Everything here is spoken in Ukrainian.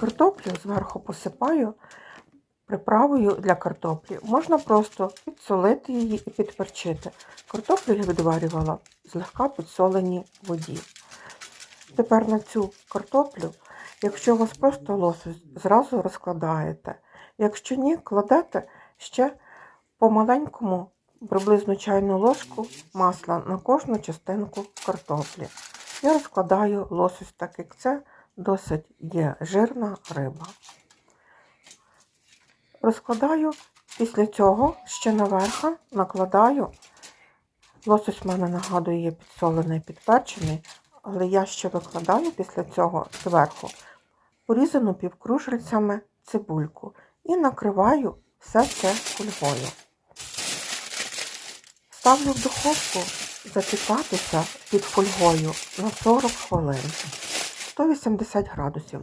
Картоплю зверху посипаю приправою для картоплі. Можна просто підсолити її і підперчити. Картоплю я відварювала в злегка підсоленій воді. Тепер на цю картоплю, якщо у вас просто лосось, зразу розкладаєте. Якщо ні, кладете ще по маленькому, приблизно чайну ложку масла на кожну частинку картоплі. Я розкладаю лосось, так як це досить є жирна риба. Розкладаю після цього ще наверху накладаю. Лосось в мене нагадує є підсолений, підперчений, але я ще викладаю після цього зверху порізану півкружельцями цибульку і накриваю все це фольгою. Ставлю в духовку запікатися під фольгою на 40 хвилин. 180 градусів.